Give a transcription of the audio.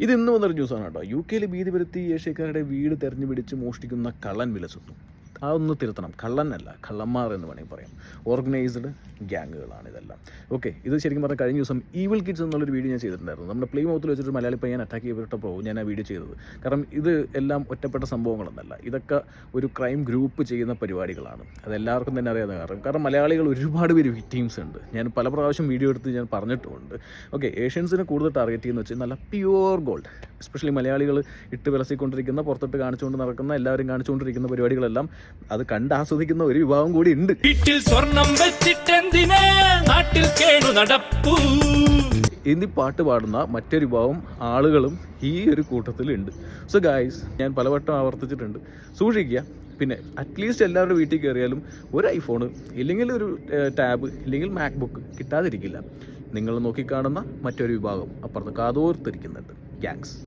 ഇത് ഇന്ന് വന്നൊരു ന്യൂസാണ് കേട്ടോ. യു കെയിൽ ഭീതി വരുത്തി ഏഷ്യക്കാരുടെ വീട് തെരഞ്ഞു പിടിച്ച് മോഷ്ടിക്കുന്ന കള്ളൻ വിലസുന്നു. അതൊന്ന് തിരുത്തണം. കള്ളനല്ല കള്ളന്മാർ എന്ന് വേണമെങ്കിൽ പറയാം. ഓർഗനൈസ്ഡ് ഗ്യാങ്ങുകളാണ് ഇതെല്ലാം. ഓക്കെ ഇത് ശരിക്കും പറഞ്ഞാൽ കഴിഞ്ഞ ദിവസം ഈവിൽ കിഡ്സ് എന്നുള്ളൊരു വീഡിയോ ഞാൻ ചെയ്തിട്ടുണ്ടായിരുന്നു. നമ്മുടെ പ്ലേ മൗത്തിൽ വെച്ചിട്ട് മലയാളി പയ്യൻ അറ്റാക്ക് ചെയ്തിട്ടപ്പോൾ ഞാൻ ആ വീഡിയോ ചെയ്തത്. കാരണം ഇത് എല്ലാം ഒറ്റപ്പെട്ട സംഭവങ്ങളൊന്നല്ല. ഇതൊക്കെ ഒരു ക്രൈം ഗ്രൂപ്പ് ചെയ്യുന്ന പരിപാടികളാണ്. അതെല്ലാവർക്കും തന്നെ അറിയാവുന്ന കാരണം കാരണം മലയാളികൾ ഒരുപാട് പേര് വിക്ടീംസ് ഉണ്ട്. ഞാൻ പല പ്രാവശ്യം വീഡിയോ എടുത്ത് ഞാൻ പറഞ്ഞിട്ടുമുണ്ട്. ഓക്കെ ഏഷ്യൻസിനെ കൂടുതൽ ടാർഗറ്റ് ചെയ്യുന്ന വെച്ചാൽ നല്ല പ്യുവർ ഗോൾഡ് എസ്പെഷ്യലി മലയാളികൾ ഇട്ട് വിലസിക്കൊണ്ടിരിക്കുന്ന പുറത്തിട്ട് കാണിച്ചുകൊണ്ട് നടക്കുന്ന എല്ലാവരും കാണിച്ചുകൊണ്ടിരിക്കുന്ന പരിപാടികളെല്ലാം അത് കണ്ട് ആസ്വദിക്കുന്ന ഒരു വിഭാഗം കൂടി ഉണ്ട്. വീട്ടിൽ സ്വർണം വെച്ചിട്ടെന്തിനെ? നാട്ടിൽ കേണു നടപ്പൂ. ഇനി പാട്ട് പാടുന്ന മറ്റൊരു വിഭാഗം ആളുകളും ഈ ഒരു കൂട്ടത്തിലുണ്ട് സോ ഗായ്സ് ഞാൻ പലവട്ടം ആവർത്തിച്ചിട്ടുണ്ട്. സൂക്ഷിക്കുക. പിന്നെ അറ്റ്ലീസ്റ്റ് എല്ലാവരുടെ വീട്ടിൽ കയറിയാലും ഒരു ഐഫോണ് ഇല്ലെങ്കിൽ ഒരു ടാബ് ഇല്ലെങ്കിൽ മാക്ബുക്ക് കിട്ടാതിരിക്കില്ല. നിങ്ങൾ നോക്കിക്കാണുന്ന മറ്റൊരു വിഭാഗം അപ്പുറത്ത് കാതോർത്തിരിക്കുന്നുണ്ട്. ഗ്യാങ്സ്